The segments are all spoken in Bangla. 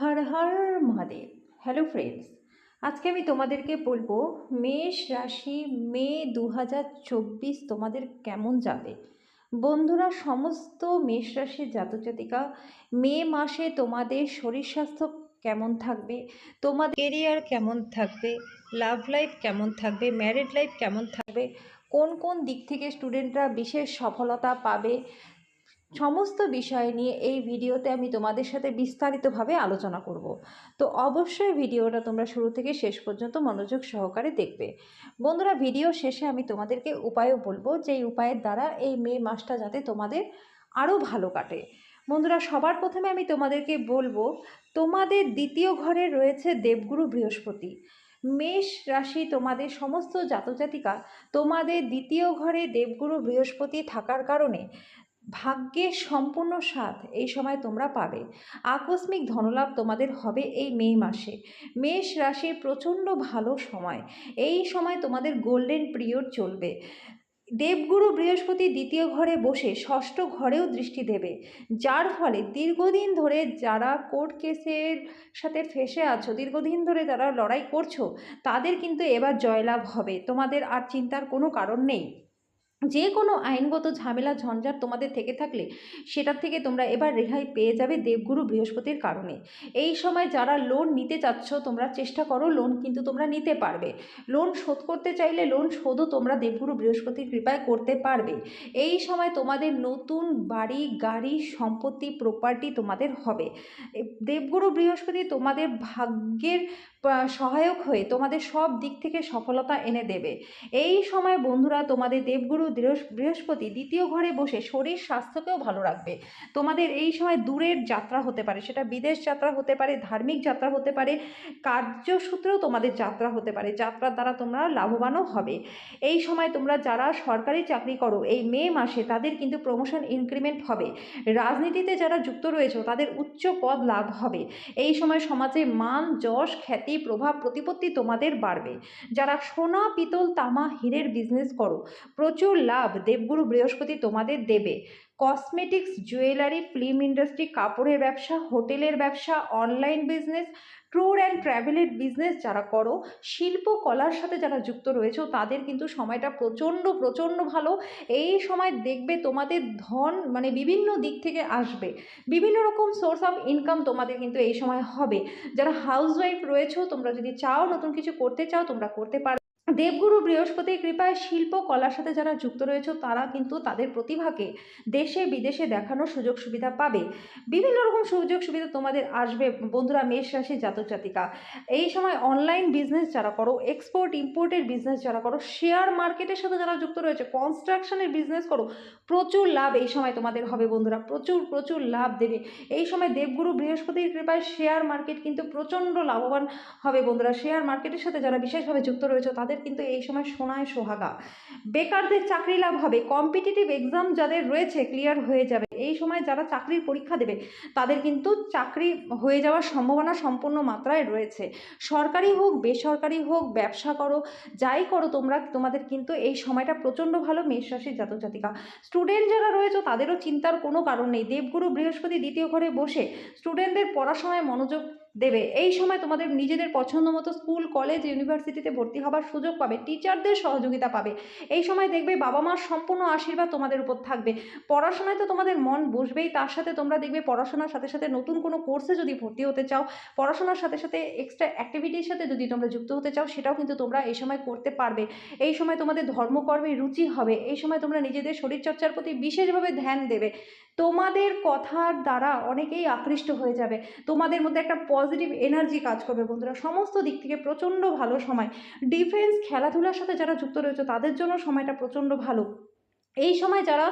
হর হর মহাদেব। হ্যালো ফ্রেন্ডস আজকে আমি তোমাদেরকে বলব মেষ রাশি মে দু হাজার চব্বিশ তোমাদের কেমন যাবে? বন্ধুরা, সমস্ত মেষ রাশির জাতজাতিকা মে মাসে তোমাদের শরীর স্বাস্থ্য কেমন থাকবে? তোমাদের কেরিয়ার কেমন থাকবে? লাভ লাইফ কেমন থাকবে? ম্যারিড লাইফ কেমন থাকবে? কোন কোন দিক থেকে স্টুডেন্টরা বিশেষ সফলতা পাবে? সমস্ত বিষয় নিয়ে এই ভিডিওতে আমি তোমাদের সাথে বিস্তারিতভাবে আলোচনা করব। তো অবশ্যই ভিডিওটা তোমরা শুরু থেকে শেষ পর্যন্ত মনোযোগ সহকারে দেখবে। বন্ধুরা, ভিডিও শেষে আমি তোমাদেরকে উপায়ও বলব যে এই উপায়ের দ্বারা এই মে মাসটা যাতে তোমাদের আরও ভালো কাটে। বন্ধুরা, সবার প্রথমে আমি তোমাদেরকে বলব, তোমাদের দ্বিতীয় ঘরে রয়েছে দেবগুরু বৃহস্পতি। মেষ রাশি তোমাদের সমস্ত জাতজাতিকা তোমাদের দ্বিতীয় ঘরে দেবগুরু বৃহস্পতি থাকার কারণে ভাগ্যের সম্পূর্ণ স্বাদ এই সময় তোমরা পাবে। আকস্মিক ধনলাভ তোমাদের হবে এই মে মাসে। মেষ রাশির প্রচণ্ড ভালো সময়। এই সময় তোমাদের গোল্ডেন পিরিয়ড চলবে। দেবগুরু বৃহস্পতি দ্বিতীয় ঘরে বসে ষষ্ঠ ঘরেও দৃষ্টি দেবে। যার ফলে দীর্ঘদিন ধরে যারা কোর্ট কেসের সাথে ফেসে আছো, দীর্ঘদিন ধরে যারা লড়াই করছ, তাদের কিন্তু এবার জয়লাভ হবে। তোমাদের আর চিন্তার কোনো কারণ নেই। যে কোনো আইনগত ঝামেলা ঝঞ্ঝাট তোমাদের থেকে থাকলে সেটার থেকে তোমরা এবার রেহাই পেয়ে যাবে দেবগুরু বৃহস্পতির কারণে। এই সময় যারা লোন নিতে চাচ্ছ, তোমরা চেষ্টা করো লোন কিন্তু তোমরা নিতে পারবে। লোন শোধ করতে চাইলে লোন শোধও তোমরা দেবগুরু বৃহস্পতির কৃপায় করতে পারবে। এই সময় তোমাদের নতুন বাড়ি, গাড়ি, সম্পত্তি প্রপার্টি তোমাদের হবে। দেবগুরু বৃহস্পতি তোমাদের ভাগ্যের সহায়ক হয়ে তোমাদের সব দিক থেকে সফলতা এনে দেবে। এই সময় বন্ধুরা তোমাদের দেবগুরু বৃহস্পতি দ্বিতীয় ঘরে বসে শরীর স্বাস্থ্যকেও ভালো রাখবে। তোমাদের এই সময় দূরের যাত্রা হতে পারে, সেটা বিদেশ যাত্রা হতে পারে, ধার্মিক যাত্রা হতে পারে, কার্যসূত্রেও তোমাদের যাত্রা হতে পারে, যাত্রার দ্বারা তোমরা লাভবানও হবে। এই সময় তোমরা যারা সরকারি চাকরি করো, এই মে মাসে তাদের কিন্তু প্রমোশন ইনক্রিমেন্ট হবে। রাজনীতিতে যারা যুক্ত রয়েছে, তাদের উচ্চ পদ লাভ হবে। এই সময় সমাজে মান, যশ, খ্যাতি, প্রভাব, প্রতিপত্তি তোমাদের বাড়বে। যারা সোনা, পিতল, তামা, হীরের বিজনেস করো, প্রচুর লাভ দেবগুরু বৃহস্পতি তোমাদের দেবে। কসমেটিক্স জুয়েলারি ফিল্ম ইন্ডাস্ট্রি কাপড়ের ব্যবসা, হোটেলের ব্যবসা অনলাইন বিজনেস ট্যুর অ্যান্ড ট্রাভেলের বিজনেস যারা করো, শিল্প, কলার সাথে যারা যুক্ত রয়েছে, তাদের কিন্তু সময়টা প্রচণ্ড প্রচণ্ড ভালো। এই সময় দেখবে তোমাদের ধন মানে বিভিন্ন দিক থেকে আসবে। বিভিন্ন রকম সোর্স অফ ইনকাম তোমাদের কিন্তু এই সময় হবে। যারা হাউসওয়াইফ রয়েছেও তোমরা যদি চাও নতুন কিছু করতে চাও, তোমরা করতে পারো। দেবগুরু বৃহস্পতির কৃপায় শিল্প কলার সাথে যারা যুক্ত রয়েছে, তারা কিন্তু তাদের প্রতিভাকে দেশে বিদেশে দেখানোর সুযোগ সুবিধা পাবে। বিভিন্ন রকম সুযোগ সুবিধা তোমাদের আসবে, বন্ধুরা, মেষ রাশি জাতক, জাতিকা। এই সময় অনলাইন বিজনেস যারা করো এক্সপোর্ট ইম্পোর্টের বিজনেস যারা করো শেয়ার মার্কেটের সাথে যারা যুক্ত রয়েছে কনস্ট্রাকশনের বিজনেস করো, প্রচুর লাভ এই সময় তোমাদের হবে বন্ধুরা, প্রচুর প্রচুর লাভ দেবে। এই সময় দেবগুরু বৃহস্পতির কৃপায় শেয়ার মার্কেট কিন্তু প্রচণ্ড লাভবান হবে বন্ধুরা। শেয়ার মার্কেটের সাথে যারা বিশেষভাবে যুক্ত রয়েছে, তাদের কিন্তু এই সময় সোনায় সোহাগা। বেকারদের চাকরি লাভ হবে। কম্পিটিটিভ এক্সাম যাদের রয়েছে ক্লিয়ার হয়ে যাবে। এই সময় যারা চাকরির পরীক্ষা দেবে, তাদের কিন্তু চাকরি হয়ে যাওয়ার সম্ভাবনা সম্পূর্ণ মাত্রায় রয়েছে। সরকারি হোক, বেসরকারি হোক, ব্যবসা করো, যাই করো তোমরা, তোমাদের কিন্তু এই সময়টা প্রচণ্ড ভালো মেষ রাশির জাতক জাতিকা। স্টুডেন্ট যারা রয়েছে, তাদেরও চিন্তার কোনো কারণ নেই। দেবগুরু বৃহস্পতি দ্বিতীয় ঘরে বসে স্টুডেন্টদের পড়াশোনায় মনোযোগ দেবে। এই সময় তোমাদের নিজেদের পছন্দ মতো স্কুল, কলেজ ইউনিভার্সিটিতে ভর্তি হবার সুযোগ পাবে। টিচারদের সহযোগিতা পাবে। এই সময় দেখবে বাবা মার সম্পূর্ণ আশীর্বাদ তোমাদের উপর থাকবে। পড়াশোনায় তো তোমাদের মন বসবেই, তার সাথে তোমরা দেখবে পড়াশোনার সাথে সাথে নতুন কোনো কোর্সে যদি ভর্তি হতে চাও, পড়াশোনার সাথে সাথে এক্সট্রা অ্যাক্টিভিটির সাথে যদি তোমরা যুক্ত হতে চাও, সেটাও কিন্তু তোমরা এই সময় করতে পারবে। এই সময় তোমাদের ধর্মকর্মে রুচি হবে। এই সময় তোমরা নিজেদের শরীরচর্চার প্রতি বিশেষভাবে ধ্যান দেবে। তোমাদের কথার দ্বারা অনেকেই আকৃষ্ট হয়ে যাবে। তোমাদের মধ্যে একটা পজিটিভ এনার্জি কাজ করবে। বন্ধুরা, সমস্ত দিক থেকে প্রচণ্ড ভালো সময়। ডিফেন্স খেলাধুলার সাথে যারা যুক্ত রয়েছে, তাদের জন্য সময়টা প্রচণ্ড ভালো। এই সময় যারা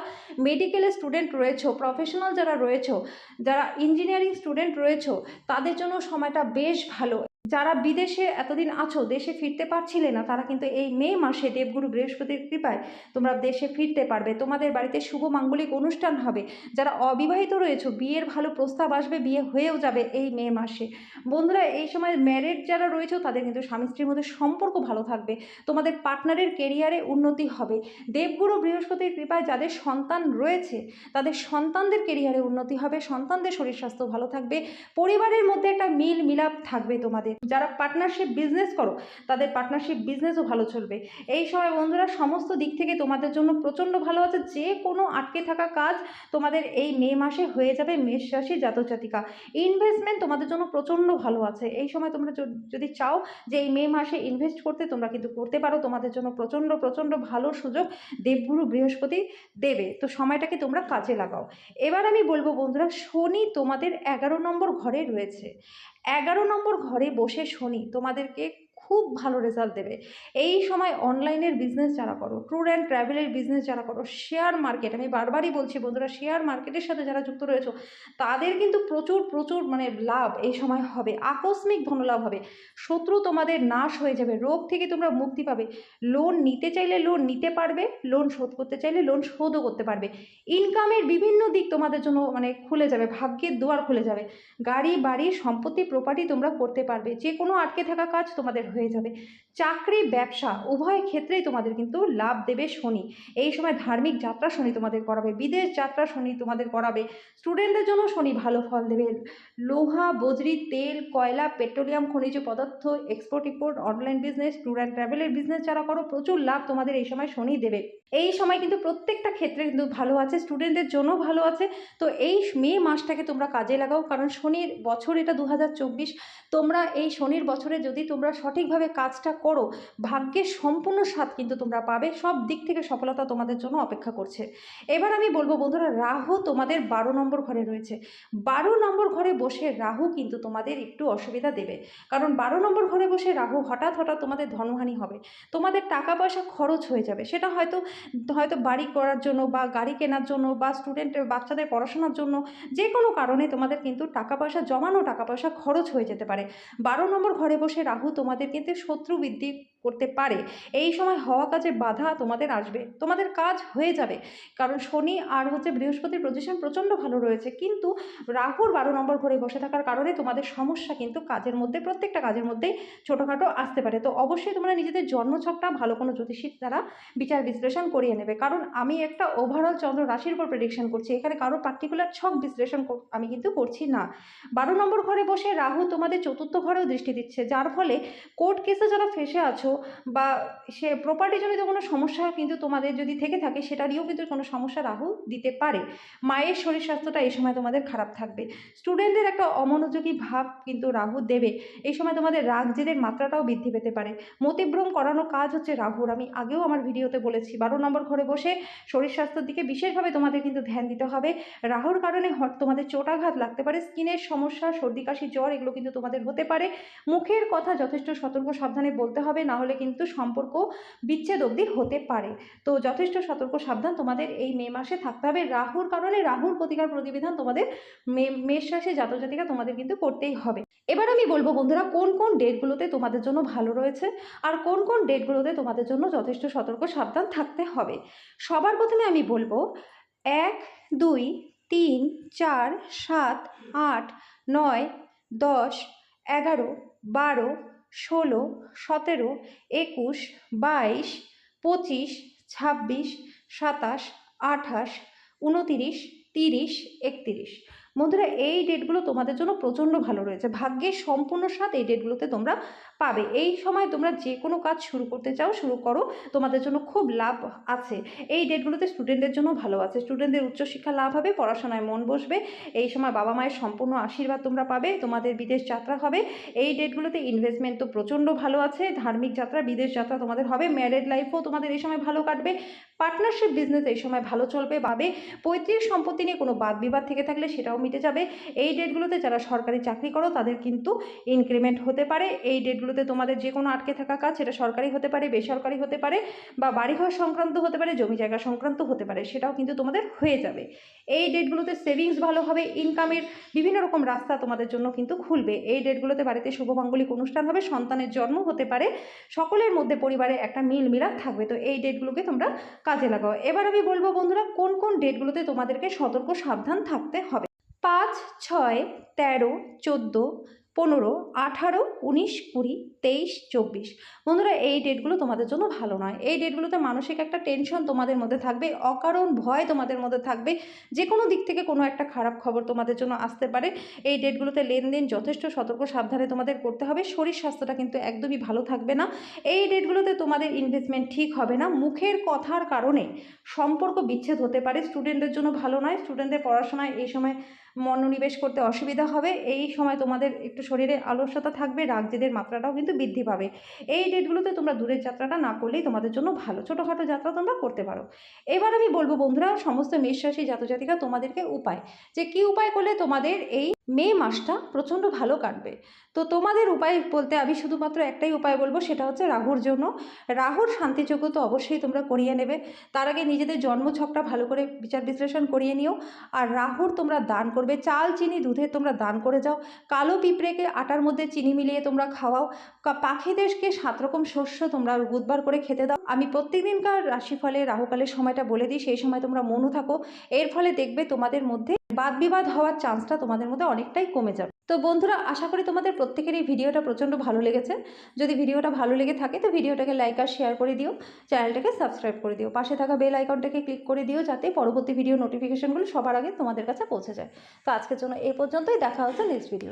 মেডিকেলের স্টুডেন্ট রয়েছে প্রফেশনাল যারা রয়েছে, যারা ইঞ্জিনিয়ারিং স্টুডেন্ট রয়েছে, তাদের জন্য সময়টা বেশ ভালো। যারা বিদেশে এতদিন আছো, দেশে ফিরতে পারছিলে না, তারা কিন্তু এই মে মাসে দেবগুরু বৃহস্পতির কৃপায় তোমরা দেশে ফিরতে পারবে। তোমাদের বাড়িতে শুভ মাঙ্গলিক অনুষ্ঠান হবে। যারা অবিবাহিত রয়েছো, বিয়ের ভালো প্রস্তাব আসবে, বিয়ে হয়েও যাবে এই মে মাসে। বন্ধুরা, এই সময় ম্যারেড যারা রয়েছে, তাদের কিন্তু স্বামী স্ত্রীর মধ্যে সম্পর্ক ভালো থাকবে। তোমাদের পার্টনারের কেরিয়ারে উন্নতি হবে। দেবগুরু বৃহস্পতির কৃপায় যাদের সন্তান রয়েছে, তাদের সন্তানদের কেরিয়ারে উন্নতি হবে, সন্তানদের শরীর স্বাস্থ্য ভালো থাকবে। পরিবারের মধ্যে একটা মিল মিলাপ থাকবে তোমাদের। যারা পার্টনারশিপ বিজনেস করো, তাদের পার্টনারশিপ বিজনেসও ভালো চলবে। এই সময় বন্ধুরা, সমস্ত দিক থেকে তোমাদের জন্য প্রচণ্ড ভালো আছে। যে কোনো আটকে থাকা কাজ তোমাদের এই মে মাসে হয়ে যাবে মেষ রাশি জাতক জাতিকা। ইনভেস্টমেন্ট তোমাদের জন্য প্রচণ্ড ভালো আছে। এই সময় তোমরা যদি চাও যে এই মে মাসে ইনভেস্ট করতে, তোমরা কিন্তু করতে পারো। তোমাদের জন্য প্রচণ্ড প্রচণ্ড ভালো সুযোগ দেবগুরু বৃহস্পতি দেবে। তো সময়টাকে তোমরা কাজে লাগাও। এবার আমি বলব বন্ধুরা, শনি তোমাদের এগারো নম্বর ঘরে রয়েছে। এগারো নম্বর ঘরে বসে শনি তোমাদেরকে খুব ভালো রেজাল্ট দেবে। এই সময় অনলাইনের বিজনেস যারা করো ট্যুর অ্যান্ড ট্রাভেলের বিজনেস যারা করো শেয়ার মার্কেট আমি বারবারই বলছি বন্ধুরা শেয়ার মার্কেটের সাথে যারা যুক্ত রয়েছে, তাদের কিন্তু প্রচুর প্রচুর মানে লাভ এই সময় হবে। আকস্মিক ধনলাভ হবে। শত্রু তোমাদের নাশ হয়ে যাবে। রোগ থেকে তোমরা মুক্তি পাবে। লোন নিতে চাইলে লোন নিতে পারবে লোন শোধ করতে চাইলে লোন শোধও করতে পারবে। ইনকামের বিভিন্ন দিক তোমাদের জন্য মানে খুলে যাবে, ভাগ্যের দুয়ার খুলে যাবে। গাড়ি, বাড়ি, সম্পত্তি প্রপার্টি তোমরা করতে পারবে। যে কোনো আটকে থাকা কাজ তোমাদের হয়ে যাবে। চাকরি, ব্যবসা, উভয় ক্ষেত্রেই তোমাদের কিন্তু লাভ দেবে শনি। এই সময় ধার্মিক যাত্রা শনি তোমাদের করাবে, বিদেশ যাত্রা শনি তোমাদের করাবে। স্টুডেন্টদের জন্য শনি ভালো ফল দেবে। লোহা, বজরি, তেল, কয়লা, পেট্রোলিয়াম, খনিজ পদার্থ export import online business tour and ট্রাভেলের বিজনেস যারা করো, প্রচুর লাভ তোমাদের এই সময় শনি দেবে। এই সময় কিন্তু প্রত্যেকটা ক্ষেত্রে কিন্তু ভালো আছে স্টুডেন্টদের জন্য ভালো আছে। তো এই মে মাসটাকে তোমরা কাজে লাগাও, কারণ শনির বছর এটা দু হাজার চব্বিশ। তোমরা এই শনির বছরে যদি তোমরা সঠিকভাবে কাজটা করো, ভাগ্যের সম্পূর্ণ স্বাদ কিন্তু তোমরা পাবে, সব দিক থেকে সফলতা তোমাদের জন্য অপেক্ষা করছে। এবার আমি বলব বন্ধুরা, রাহু তোমাদের বারো নম্বর ঘরে রয়েছে। বারো নম্বর ঘরে বসে রাহু কিন্তু তোমাদের একটু অসুবিধা দেবে। কারণ বারো নম্বর ঘরে বসে রাহু হঠাৎ হঠাৎ তোমাদের ধনহানি হবে। তোমাদের টাকা পয়সা খরচ হয়ে যাবে। সেটা হয়তো হয়তো বাড়ি করার জন্য বা গাড়ি কেনার জন্য বা স্টুডেন্টের বাচ্চাদের পড়াশোনার জন্য যে কোনো কারণে তোমাদের কিন্তু টাকা পয়সা জমানো, টাকা পয়সা খরচ হয়ে যেতে পারে। বারো নম্বর ঘরে বসে রাহু তোমাদের কিন্তু শত্রু বৃদ্ধি করতে পারে। এই সময় হওয়া কাজে বাধা তোমাদের আসবে। তোমাদের কাজ হয়ে যাবে। কারণ শনি আর হচ্ছে বৃহস্পতির পজিশন প্রচণ্ড ভালো রয়েছে। কিন্তু রাহুর বারো নম্বর ঘরে বসে থাকার কারণে তোমাদের সমস্যা কিন্তু কাজের মধ্যে, প্রত্যেকটা কাজের মধ্যেই ছোটোখাটো আসতে পারে। তো অবশ্যই তোমরা নিজেদের জন্মছকটা ভালো কোনো জ্যোতিষীর দ্বারা বিচার বিশ্লেষণ করিয়ে নেবে। কারণ আমি একটা ওভারঅল চন্দ্র রাশির উপর প্রেডিকশন করছি। এখানে কারও পার্টিকুলার ছক বিশ্লেষণ আমি কিন্তু করছি না। বারো নম্বর ঘরে বসে রাহু তোমাদের চতুর্থ ঘরেও দৃষ্টি দিচ্ছে। যার ফলে কোর্ট কেসে যারা ফেসে আছো বা সে প্রপার্টি জনিত কোনো সমস্যা কিন্তু তোমাদের যদি থেকে থাকে সেটা নিয়েও কিন্তু কোনো সমস্যা রাহু দিতে পারে। মায়ের শরীর স্বাস্থ্যটা এই সময় তোমাদের খারাপ থাকবে। স্টুডেন্টদের একটা অমনোযোগী ভাব কিন্তু রাহু দেবে। এই সময় তোমাদের রাগ জেদের মাত্রাটাও বৃদ্ধি পেতে পারে। মতিভ্রম করানো কাজ হচ্ছে রাহুর। আমি আগেও আমার ভিডিওতে বলেছি, বারো নম্বর ঘরে বসে শরীর স্বাস্থ্যের দিকে বিশেষভাবে তোমাদের কিন্তু ধ্যান দিতে হবে। রাহুর কারণে তোমাদের চোটাঘাত লাগতে পারে। স্কিনের সমস্যা, সর্দি, কাশি, জ্বর এগুলো কিন্তু তোমাদের হতে পারে। মুখের কথা যথেষ্ট সতর্ক, সাবধানে বলতে হবে। না হলে কিন্তু সম্পর্ক বিচ্ছেদ অবধি হতে পারে। তো যথেষ্ট সতর্ক, সাবধান তোমাদের এই মে মাসে থাকতে হবে। রাহুর কারণে রাহুর প্রতিকার প্রতিবিধান তোমাদের মে, মেষ রাশি জাতক জাতিকা তোমাদের কিন্তু করতেই হবে। এবার আমি বলব বন্ধুরা, কোন কোন ডেটগুলোতে তোমাদের জন্য ভালো রয়েছে? আর কোন কোন ডেটগুলোতে তোমাদের জন্য যথেষ্ট সতর্ক, সাবধান থাকতে হবে? সবার প্রথমে আমি বলব, এক, দুই, তিন, চার, সাত, আট, নয়, দশ, এগারো, বারো ষোলো, সতেরো, একুশ, বাইশ, পঁচিশ, ছাব্বিশ, সাতাশ, আঠাশ, উনতিরিশ, তিরিশ, একত্রিশ। বন্ধুরা, এই ডেটগুলো তোমাদের জন্য প্রচণ্ড ভালো রয়েছে। ভাগ্যের সম্পূর্ণ সাথ এই ডেটগুলোতে তোমরা পাবে। এই সময় তোমরা যে কোনো কাজ শুরু করতে চাও, শুরু করো। তোমাদের জন্য খুব লাভ আছে। এই ডেটগুলোতে স্টুডেন্টদের জন্য ভালো আছে। স্টুডেন্টদের উচ্চশিক্ষা লাভ হবে, পড়াশোনায় মন বসবে। এই সময় বাবা মায়ের সম্পূর্ণ আশীর্বাদ তোমরা পাবে, তোমাদের বিদেশ যাত্রা হবে। এই ডেটগুলোতে ইনভেস্টমেন্ট তো প্রচণ্ড ভালো আছে। ধার্মিক যাত্রা, বিদেশ যাত্রা তোমাদের হবে। ম্যারেড লাইফও তোমাদের এই সময় ভালো কাটবে। পার্টনারশিপ বিজনেস এই সময় ভালো চলবে, পাবে। পৈতৃক সম্পত্তি নিয়ে কোনো বাদ বিবাদ থেকে থাকলে সেটাও মিটে যাবে। এই ডেটগুলোতে যারা সরকারি চাকরি করো, তাদের কিন্তু ইনক্রিমেন্ট হতে পারে। এই ডেটগুলোতে তোমাদের যে কোনো আটকে থাকা কাজ, সেটা সরকারি হতে পারে, বেসরকারি হতে পারে, বা বাড়িঘর সংক্রান্ত হতে পারে, জমি জায়গা সংক্রান্ত হতে পারে, সেটাও কিন্তু তোমাদের হয়ে যাবে। এই ডেটগুলোতে সেভিংস ভালো হবে ইনকামের বিভিন্ন রকম রাস্তা তোমাদের জন্য কিন্তু খুলবে। এই ডেটগুলোতে বাড়িতে শুভমাঙ্গলিক অনুষ্ঠান হবে, সন্তানের জন্ম হতে পারে, সকলের মধ্যে পরিবারে একটা মিল মিলাপ থাকবে। তো এই ডেটগুলোকে তোমরা কাজে লাগাও। এবার আমি বলব বন্ধুরা, কোন কোন ডেটগুলোতে তোমাদেরকে সতর্ক সাবধান থাকতে হবে? পাঁচ, ছয়, তেরো, চোদ্দ পনেরো, আঠারো, উনিশ, কুড়ি, তেইশ, চব্বিশ। বন্ধুরা, এই ডেটগুলো তোমাদের জন্য ভালো নয়। এই ডেটগুলোতে মানসিক একটা টেনশন তোমাদের মধ্যে থাকবে, অকারণ ভয় তোমাদের মধ্যে থাকবে। যে কোনো দিক থেকে কোনো একটা খারাপ খবর তোমাদের জন্য আসতে পারে। এই ডেটগুলোতে লেনদেন যথেষ্ট সতর্ক, সাবধানে তোমাদের করতে হবে। শরীর স্বাস্থ্যটা কিন্তু একদমই ভালো থাকবে না। এই ডেটগুলোতে তোমাদের ইনভেস্টমেন্ট ঠিক হবে না। মুখের কথার কারণে সম্পর্ক বিচ্ছেদ হতে পারে। স্টুডেন্টদের জন্য ভালো নয়। স্টুডেন্টদের পড়াশোনায় এই সময় মনোনিবেশ করতে অসুবিধা হবে। এই সময় তোমাদের একটু শরীরে আলস্যতা থাকবে, রাগজেদের মাত্রাটাও কিন্তু বৃদ্ধি পাবে। এই ডেটগুলোতে তোমরা দূরের যাত্রাটা না করলেই তোমাদের জন্য ভালো। ছোটোখাটো যাত্রা তোমরা করতে পারো। এবার আমি বলব বন্ধুরা, সমস্ত মেষরাশি জাতজাতিকা তোমাদেরকে উপায়। যে কি উপায় করলে তোমাদের এই মে মাসটা প্রচণ্ড ভালো কাটবে। তো তোমাদের উপায় বলতে আমি শুধুমাত্র একটাই উপায় বলব, সেটা হচ্ছে রাহুর জন্য। রাহুর শান্তিযোগ্য তো অবশ্যই তোমরা করিয়ে নেবে। তার আগে নিজেদের জন্মছকটা ভালো করে বিচার বিশ্লেষণ করিয়ে নিও। আর রাহুর তোমরা দান করবে। চাল, চিনি, দুধে তোমরা দান করে যাও। কালো পিঁপড়েকে আটার মধ্যে চিনি মিলিয়ে তোমরা খাওয়াও। পাখিদেরকে সাত রকম শস্য তোমরা বুধবার করে খেতে দাও। আমি প্রত্যেকদিনকার রাশিফলে, রাহুকালের সময়টা বলে দিই। সেই সময় তোমরা মনু থাকো। এর ফলে দেখবে তোমাদের মধ্যে বাদ বিবাদ হওয়ার চান্সটা তোমাদের মধ্যে অনেকটাই কমে যাবে। তো বন্ধুরা, আশা করি তোমাদের প্রত্যেকের এই ভিডিওটা প্রচণ্ড ভালো লেগেছে। যদি ভিডিওটা ভালো লেগে থাকে, তো ভিডিওটাকে লাইক আর শেয়ার করে দিও। চ্যানেলটাকে সাবস্ক্রাইব করে দিও। পাশে থাকা বেল আইকনটাকে ক্লিক করে দিও, যাতে পরবর্তী ভিডিও নোটিফিকেশনগুলো সবার আগে তোমাদের কাছে পৌঁছে যায়। তো আজকের জন্য এই পর্যন্তই। দেখা হচ্ছে নেক্সট ভিডিও